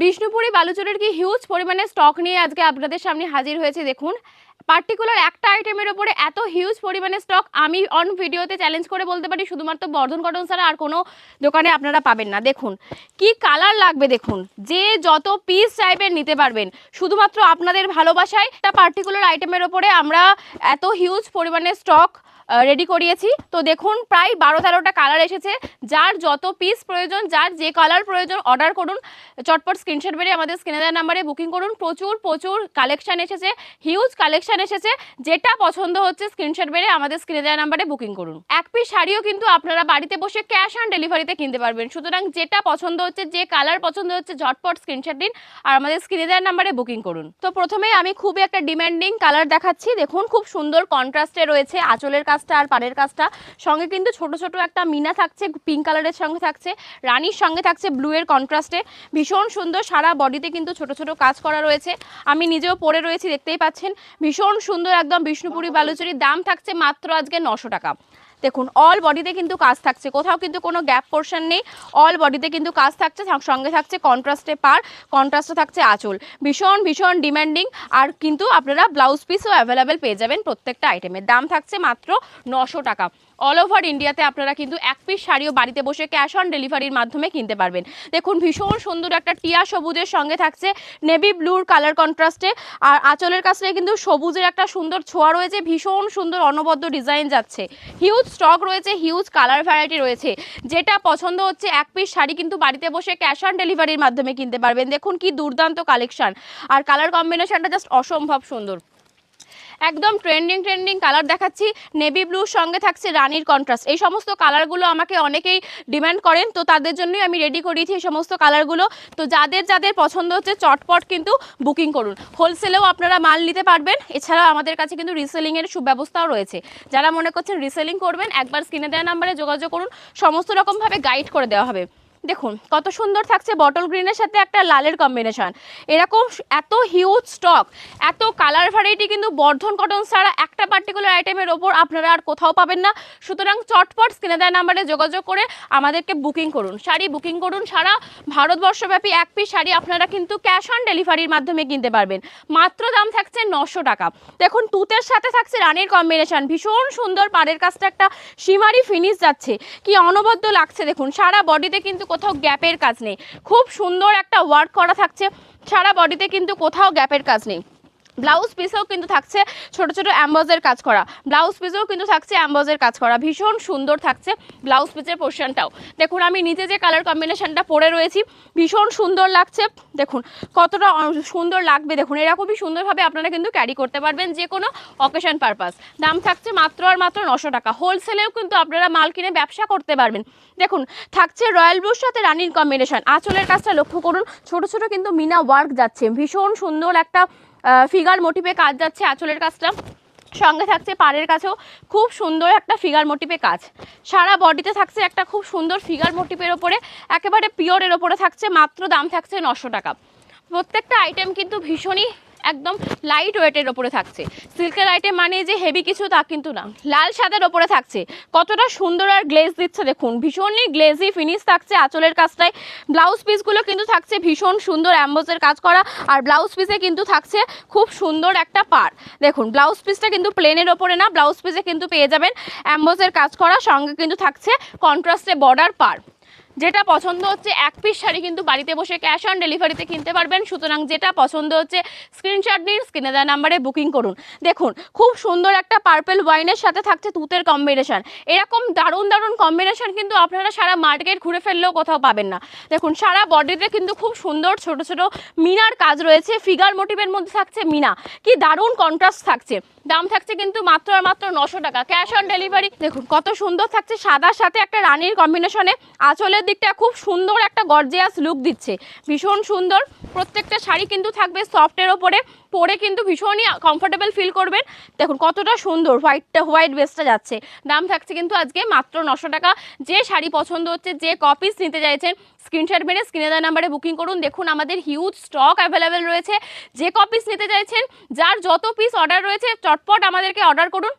বিষ্ণুপুরি বালুচরের কি হিউজ পরিমাণে স্টক নিয়ে আজকে আপনাদের সামনে হাজির হয়েছে, দেখুন। পার্টিকুলার একটা আইটেমের ওপরে এত হিউজ পরিমাণে স্টক আমি অন ভিডিওতে চ্যালেঞ্জ করে বলতে পারি, শুধুমাত্র বর্ধন কটন ছাড়া আর কোনো দোকানে আপনারা পাবেন না। দেখুন, কি কালার লাগবে দেখুন, যে যত পিস চাইবেন নিতে পারবেন। শুধুমাত্র আপনাদের ভালোবাসায় একটা পার্টিকুলার আইটেমের ওপরে আমরা এত হিউজ পরিমাণে স্টক রেডি করিয়েছি। তো দেখুন, প্রায় বারো তেরোটা কালার এসেছে। যার যত পিস প্রয়োজন, যার যে কালার প্রয়োজন অর্ডার করুন। চটপট স্ক্রিনশট বেরিয়ে আমাদের স্ক্রিনে দেওয়া নাম্বারে বুকিং করুন। প্রচুর প্রচুর কালেকশন এসেছে। হিউজ কালেকশন এসেছে। যেটা পছন্দ হচ্ছে স্ক্রিনশট বেরিয়ে আমাদের স্ক্রিনে দেওয়া নাম্বারে বুকিং করুন। এক পিস শাড়িও কিন্তু আপনারা বাড়িতে বসে ক্যাশ অন ডেলিভারিতে কিনতে পারবেন। সুতরাং যেটা পছন্দ হচ্ছে, যে কালার পছন্দ হচ্ছে, ঝটপট স্ক্রিনশট দিন আর আমাদের স্ক্রিনে দেওয়া নাম্বারে বুকিং করুন। তো প্রথমে আমি খুবই একটা ডিমান্ডিং কালার দেখাচ্ছি। দেখুন, খুব সুন্দর কন্ট্রাস্টে রয়েছে আঁচলের কাজটা আর পাড়ের কাজটা। সঙ্গে কিন্তু ছোট ছোট একটা মিনা থাকছে পিঙ্ক কালারের সঙ্গে থাকছে রানির সঙ্গে থাকছে ব্লু এর কন্ট্রাস্টে ভীষণ সুন্দর সারা বডিতে কিন্তু ছোট ছোট কাজ করা রয়েছে। আমি নিজেও পরে রয়েছি দেখতেই পাচ্ছেন। ভীষণ সুন্দর একদম বিষ্ণুপুরী বালুচুরির দাম থাকছে মাত্র আজকে নশো টাকা। দেখুন অল বডিতে কিন্তু কাজ থাকছে। কোথাও কিন্তু কোনো গ্যাপ পোর্শন নেই। অল বডিতে কিন্তু কাজ থাকছে সঙ্গে থাকছে কন্ট্রাস্টে পার কন্ট্রাস্টে থাকছে আঁচল। ভীষণ ভীষণ ডিম্যান্ডিং আর কিন্তু আপনারা ব্লাউজ পিসও অ্যাভেলেবেল পেয়ে যাবেন প্রত্যেকটা আইটেমের দাম থাকছে মাত্র নশো টাকা। অল ওভার ইন্ডিয়াতে আপনারা কিন্তু এক পিস শাড়িও বাড়িতে বসে ক্যাশ অন ডেলিভারির মাধ্যমে কিনতে পারবেন। দেখুন, ভীষণ সুন্দর একটা টিয়া সবুজের সঙ্গে থাকছে নেভি ব্লুর কালার কন্ট্রাস্টে আর আঁচলের কাছে কিন্তু সবুজের একটা সুন্দর ছোঁয়া রয়েছে, ভীষণ সুন্দর অনবদ্য ডিজাইন যাচ্ছে। হিউজ স্টক রয়েছে হিউজ কালার ভ্যারাইটি রয়েছে। যেটা পছন্দ হচ্ছে এক পিস শাড়ি কিন্তু বাড়িতে বসে ক্যাশ অন ডেলিভারির মাধ্যমে কিনতে পারবেন। দেখুন, কি দুর্দান্ত কালেকশন আর কালার কম্বিনেশনটা জাস্ট অসম্ভব সুন্দর। একদম ট্রেন্ডিং ট্রেন্ডিং কালার দেখাচ্ছি। নেভি ব্লুর সঙ্গে থাকছে রানীর কন্ট্রাস্ট এই সমস্ত কালারগুলো আমাকে অনেকেই ডিমান্ড করেন, তো তাদের জন্যই আমি রেডি করিয়েছি এই সমস্ত কালারগুলো তো যাদের যাদের পছন্দ হচ্ছে চটপট কিন্তু বুকিং করুন। হোলসেলেও আপনারা মাল নিতে পারবেন। এছাড়া আমাদের কাছে কিন্তু রিসেলিংয়ের সুব্যবস্থাও রয়েছে। যারা মনে করছেন রিসেলিং করবেন, একবার স্ক্রিনে দেওয়া নাম্বারে যোগাযোগ করুন। সমস্ত রকমভাবে গাইড করে দেওয়া হবে। দেখুন, কত সুন্দর থাকছে বটল গ্রিনের সাথে একটা লালের কম্বিনেশন এরকম এত হিউজ স্টক এত কালার ভ্যারাইটি কিন্তু বর্ধন কটন ছাড়া একটা পার্টিকুলার আইটেমের ওপর আপনারা আর কোথাও পাবেন না। সুতরাং চটপট স্ক্রিনে দেওয়া নাম্বারে যোগাযোগ করে আমাদেরকে বুকিং করুন। শাড়ি বুকিং করুন সারা ভারতবর্ষব্যাপী এক পিস শাড়ি আপনারা কিন্তু ক্যাশ অন ডেলিভারির মাধ্যমে কিনতে পারবেন। মাত্র দাম থাকছে নশো টাকা। দেখুন, তুতের সাথে থাকছে রানীর কম্বিনেশন ভীষণ সুন্দর পাড়ের কাজটা একটা সীমারি ফিনিশ যাচ্ছে। কি অনবদ্য লাগছে, দেখুন, সারা বডিতে কিন্তু কোথাও গ্যাপের কাজ নেই। খুব সুন্দর একটা ওয়ার্ক করা থাকছে, সারা বডিতে কিন্তু কোথাও গ্যাপের কাজ নেই। ব্লাউজ পিসেও কিন্তু থাকছে ছোট ছোট অ্যাম্বজের কাজ করা। ব্লাউজ পিসেও কিন্তু থাকছে অ্যাম্বজের কাজ করা। ভীষণ সুন্দর থাকছে ব্লাউজ পিসের পোর্শনটাও দেখুন, আমি নিজে যে কালার কম্বিনেশনটা পরে রয়েছি, ভীষণ সুন্দর লাগছে। দেখুন, কতটা সুন্দর লাগবে। দেখুন এরকমই সুন্দরভাবে আপনারা কিন্তু ক্যারি করতে পারবেন যে কোনো অকেশন পারপাস দাম থাকছে মাত্র আর মাত্র নশো টাকা। হোলসেলেও কিন্তু আপনারা মাল কিনে ব্যবসা করতে পারবেন। দেখুন, থাকছে রয়্যাল ব্লুর সাথে রানির কম্বিনেশন আঁচলের কাজটা লক্ষ্য করুন, ছোট ছোট কিন্তু মিনা ওয়ার্ক যাচ্ছে। ভীষণ সুন্দর একটা ফিগার মোটিভে কাজ যাচ্ছে, আঁচলের কাজটা। সঙ্গে থাকছে পাড়ের কাছেও খুব সুন্দর একটা ফিগার মোটিভে কাজ। সারা বডিতে থাকছে একটা খুব সুন্দর ফিগার মোটিভের ওপরে, একেবারে পিওরের ওপরে থাকছে, মাত্র দাম থাকছে নশো টাকা। প্রত্যেকটা আইটেম কিন্তু ভীষণই একদম লাইট ওয়েটের ওপরে থাকছে। সিল্কের আইটেম মানে যে হেভি কিছু তা কিন্তু না। লাল সাদের ওপরে থাকছে। কতটা সুন্দর আর গ্লেজ দিচ্ছে দেখুন। ভীষণই গ্লেজি ফিনিশ থাকছে আঁচলের কাজটায়। ব্লাউজ পিসগুলো কিন্তু থাকছে ভীষণ সুন্দর অ্যাম্বোজের কাজ করা আর ব্লাউজ পিসে কিন্তু থাকছে খুব সুন্দর একটা পার দেখুন ব্লাউজ পিসটা কিন্তু প্লেনের ওপরে না ব্লাউজ পিসে কিন্তু পেয়ে যাবেন অ্যাম্বোজের কাজ করা। সঙ্গে কিন্তু থাকছে কন্ট্রাস্টে বর্ডার পার যেটা পছন্দ হচ্ছে এক পিস শাড়ি কিন্তু বাড়িতে বসে ক্যাশ অন ডেলিভারিতে কিনতে পারবেন। সুতরাং যেটা পছন্দ হচ্ছে স্ক্রিনশট নিন স্ক্রিনে দেওয়া নাম্বারে বুকিং করুন। দেখুন, খুব সুন্দর একটা পার্পেল ওয়াইনের সাথে থাকছে তুতের কম্বিনেশন এরকম দারুণ দারুণ কম্বিনেশন কিন্তু আপনারা সারা মার্কেট ঘুরে ফেললেও কোথাও পাবেন না। দেখুন, সারা বডিতে কিন্তু খুব সুন্দর ছোট ছোট মিনার কাজ রয়েছে। ফিগার মোটিভের মধ্যে থাকছে মিনা। কি দারুণ কন্ট্রাস্ট থাকছে। দাম থাকছে কিন্তু মাত্র আর মাত্র নশো টাকা। ক্যাশ অন ডেলিভারি দেখুন, কত সুন্দর থাকছে। সাদার সাথে একটা রানির কম্বিনেশনে আঁচলের দিকটা খুব সুন্দর একটা গর্জিয়াস লুক দিচ্ছে। ভীষণ সুন্দর। প্রত্যেকটা শাড়ি কিন্তু থাকবে সফটের ওপরে। পরে কিন্তু ভীষণই কমফোর্টেবল ফিল করবেন। দেখুন কতটা সুন্দর। হোয়াইটটা হোয়াইট বেসটা যাচ্ছে। দাম থাকছে কিন্তু আজকে মাত্র নশো টাকা। যে শাড়ি পছন্দ হচ্ছে, যে কপিস নিতে চাইছেন স্ক্রিনশট মেরে স্ক্রিনে দেওয়া নাম্বারে বুকিং করুন। দেখুন আমাদের হিউজ স্টক অ্যাভেলেবেল রয়েছে। যে কপিস নিতে চাইছেন, যার যত পিস অর্ডার রয়েছে, চটপট আমাদেরকে অর্ডার করুন।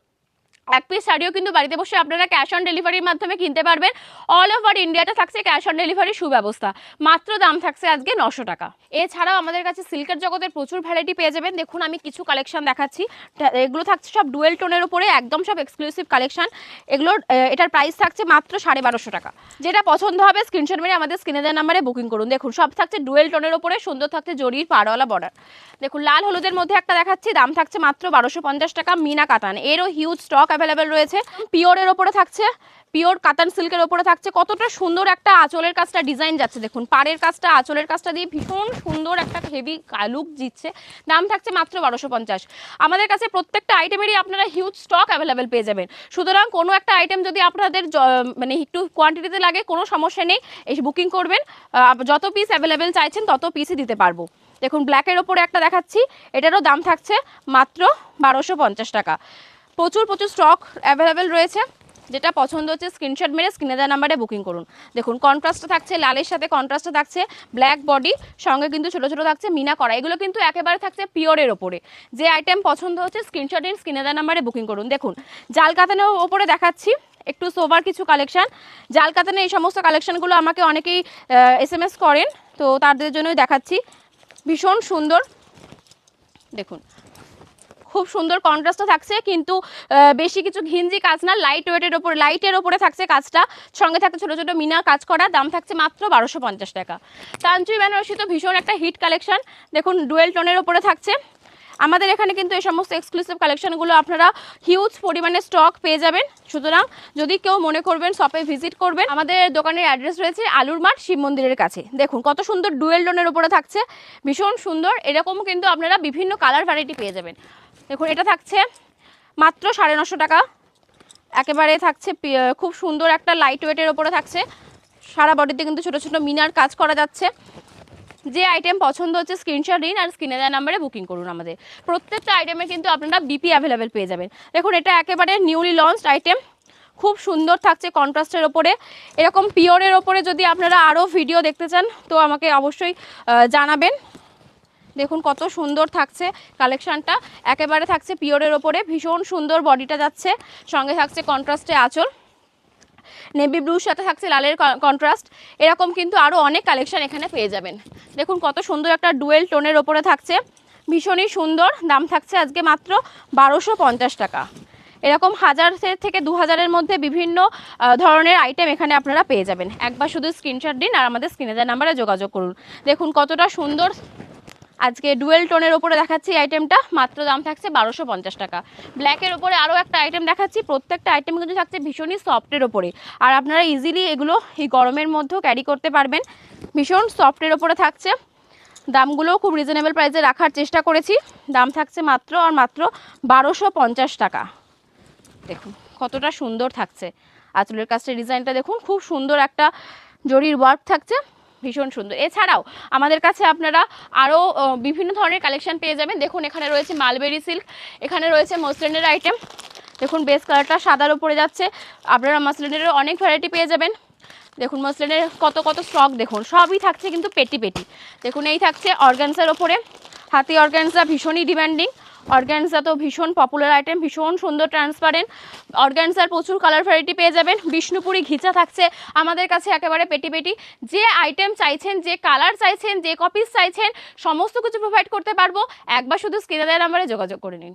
এক পিস শাড়িও কিন্তু বাড়িতে বসে আপনারা ক্যাশ অন ডেলিভারির মাধ্যমে কিনতে পারবেন। অল ওভার ইন্ডিয়াতে থাকছে ক্যাশ অন ডেলিভারি সুব্যবস্থা। মাত্র দাম থাকছে আজকে নশো টাকা। এছাড়াও আমাদের কাছে সিল্কের জগতের প্রচুর ভ্যারাইটি পেয়ে যাবেন। দেখুন আমি কিছু কালেকশন দেখাচ্ছি। এগুলো থাকছে সব ডুয়েল টোনের উপরে একদম সব এক্সক্লুসিভ কালেকশন এগুলোর আহ, এটার প্রাইস থাকছে মাত্র সাড়ে বারোশো টাকা। যেটা পছন্দ হবে স্ক্রিনশট মেরে আমাদের স্ক্রিনে নাম্বারে বুকিং করুন। দেখুন সব থাকছে ডুয়েল টোনের উপরে সুন্দর থাকছে জরির পাড়ওয়ালা বর্ডার দেখুন লাল হলুদের মধ্যে একটা দেখাচ্ছি দাম থাকছে মাত্র বারোশো টাকা মিনা কাতান। এরও হিউজ স্টক অ্যাভেলেবেল রয়েছে। পিওরের ওপরে থাকছে, পিওর কাতান সিল্কের ওপরে থাকছে। কতটা সুন্দর একটা আঁচলের কাজটা ডিজাইন যাচ্ছে দেখুন। পাড়ের কাজটা, আঁচলের কাজটা দিয়ে ভীষণ সুন্দর একটা হেভি লুক দিচ্ছে। দাম থাকছে মাত্র বারোশো পঞ্চাশ। আমাদের কাছে প্রত্যেকটা আইটেমেরই আপনারা হিউজ স্টক অ্যাভেলেবেল পেয়ে যাবেন। সুতরাং কোনো একটা আইটেম যদি আপনাদের মানে একটু কোয়ান্টিটিতে লাগে, কোনো সমস্যা নেই। এসে বুকিং করবেন। যত পিস অ্যাভেলেবেল চাইছেন, তত পিসই দিতে পারব। দেখুন ব্ল্যাকের ওপরে একটা দেখাচ্ছি। এটারও দাম থাকছে মাত্র বারোশো টাকা। প্রচুর প্রচুর স্টক অ্যাভেলেবেল রয়েছে। যেটা পছন্দ হচ্ছে স্ক্রিনশট মেরে স্ক্রিনে দেওয়া নাম্বারে বুকিং করুন। দেখুন কন্ট্রাস্টটা থাকছে, লালের সাথে কন্ট্রাস্টটা থাকছে ব্ল্যাক বডি সঙ্গে কিন্তু ছোটো ছোটো থাকছে, মিনা করা। এগুলো কিন্তু একেবারে থাকছে পিওরের ওপরে। যে আইটেম পছন্দ হচ্ছে স্ক্রিনশট নিন স্ক্রিনে দেওয়া নাম্বারে বুকিং করুন। দেখুন জাল কাতানের ওপরে দেখাচ্ছি, একটু সোভার কিছু কালেকশান জাল কাতানে এই সমস্ত কালেকশানগুলো আমাকে অনেকেই এস এম এস করেন। তো তাদের জন্যই দেখাচ্ছি। ভীষণ সুন্দর। দেখুন খুব সুন্দর কন্ট্রাস্টও থাকছে, কিন্তু বেশি কিছু ঘিঞ্জি কাজ না লাইট ওয়েটের ওপর লাইটের ওপরে থাকছে কাজটা। সঙ্গে থাকছে ছোটো ছোটো মিনা কাজ করা, দাম থাকছে মাত্র বারোশো পঞ্চাশ টাকা। তান্ত্রী বেনারসি তো ভীষণ একটা হিট কালেকশন দেখুন ডুয়েল টোনের ওপরে থাকছে। আমাদের এখানে কিন্তু এই সমস্ত এক্সক্লুসিভ কালেকশনগুলো আপনারা হিউজ পরিমাণে স্টক পেয়ে যাবেন। সুতরাং, যদি কেউ মনে করবেন শপে ভিজিট করবেন, আমাদের দোকানের অ্যাড্রেস রয়েছে আলুর মাঠ, শিব মন্দিরের কাছে। দেখুন, কত সুন্দর ডুয়েল টোনের ওপরে থাকছে। ভীষণ সুন্দর এরকম কিন্তু আপনারা বিভিন্ন কালার ভ্যারাইটি পেয়ে যাবেন। দেখুন, এটা থাকছে মাত্র সাড়ে নশো টাকা। একেবারে থাকছে খুব সুন্দর একটা লাইট ওয়েটের ওপরে থাকছে। সারা বডিতে কিন্তু ছোটো ছোটো মিনার কাজ করা যাচ্ছে। যে আইটেম পছন্দ হচ্ছে স্ক্রিনশট দিন আর স্ক্রিনে দেওয়া নাম্বারে বুকিং করুন আমাদের। প্রত্যেকটা আইটেমে কিন্তু আপনারা বিপি অ্যাভেলেবেল পেয়ে যাবেন। দেখুন, এটা একেবারে নিউলি লঞ্চড আইটেম খুব সুন্দর থাকছে কন্ট্রাস্টের ওপরে। এরকম পিওরের ওপরে যদি আপনারা আরও ভিডিও দেখতে চান, তো আমাকে অবশ্যই জানাবেন। দেখুন কত সুন্দর থাকছে কালেকশানটা। একেবারে থাকছে পিওরের ওপরে, ভীষণ সুন্দর বডিটা যাচ্ছে, সঙ্গে থাকছে কন্ট্রাস্টে আঁচল। নেভি ব্লুর সাথে থাকছে লালের কন্ট্রাস্ট এরকম কিন্তু আরও অনেক কালেকশান এখানে পেয়ে যাবেন। দেখুন কত সুন্দর একটা ডুয়েল টোনের ওপরে থাকছে, ভীষণই সুন্দর, দাম থাকছে আজকে মাত্র বারোশো টাকা। এরকম হাজার থেকে দু হাজারের মধ্যে বিভিন্ন ধরনের আইটেম এখানে আপনারা পেয়ে যাবেন। একবার শুধু স্ক্রিনশট দিন আর আমাদের স্ক্রিনে দেওয়া নাম্বারে যোগাযোগ করুন। দেখুন কতটা সুন্দর আজকে ডুয়েল টোনের ওপরে দেখাচ্ছি আইটেমটা মাত্র দাম থাকছে বারোশো পঞ্চাশ টাকা। ব্ল্যাকের ওপরে আরও একটা আইটেম দেখাচ্ছি, প্রত্যেকটা আইটেম কিন্তু থাকছে ভীষণই সফটের ওপরে। আর আপনারা ইজিলি এগুলো এই গরমের মধ্যেও ক্যারি করতে পারবেন। ভীষণ সফটের ওপরে থাকছে। দামগুলোও খুব রিজনেবল প্রাইসে রাখার চেষ্টা করেছি। দাম থাকছে মাত্র আর মাত্র বারোশো পঞ্চাশ টাকা। দেখুন, কতটা সুন্দর থাকছে। আঁচলের কাজটা ডিজাইনটা দেখুন, খুব সুন্দর একটা জরির ওয়ার্ক থাকছে। ভীষণ সুন্দর। এছাড়াও আমাদের কাছে আপনারা আরও বিভিন্ন ধরনের কালেকশন পেয়ে যাবেন। দেখুন, এখানে রয়েছে মালবেরি সিল্ক এখানে রয়েছে মসলিনের আইটেম দেখুন বেস কালারটা সাদার উপরে যাচ্ছে। আপনারা মসলিনেরও অনেক ভ্যারাইটি পেয়ে যাবেন। দেখুন মসলিনের কত কত স্টক দেখুন। সবই থাকছে কিন্তু পেটি পেটি দেখুন, এই থাকছে অর্গানসার ওপরে হাতি অর্গানসা ভীষণই ডিমান্ডিং অর্গানসা তো ভীষণ পপুলার আইটেম ভীষণ সুন্দর ট্রান্সপারেন্ট অর্গানসার প্রচুর কালার ভ্যারাইটি পেয়ে যাবেন। বিষ্ণুপুরি ঘিচা থাকছে আমাদের কাছে একেবারে পেটি পেটি। যে আইটেম চাইছেন, যে কালার চাইছেন, যে কপিস চাইছেন, সমস্ত কিছু প্রোভাইড করতে পারব। একবার শুধু স্ক্রিনে নাম্বারে যোগাযোগ করে নিন।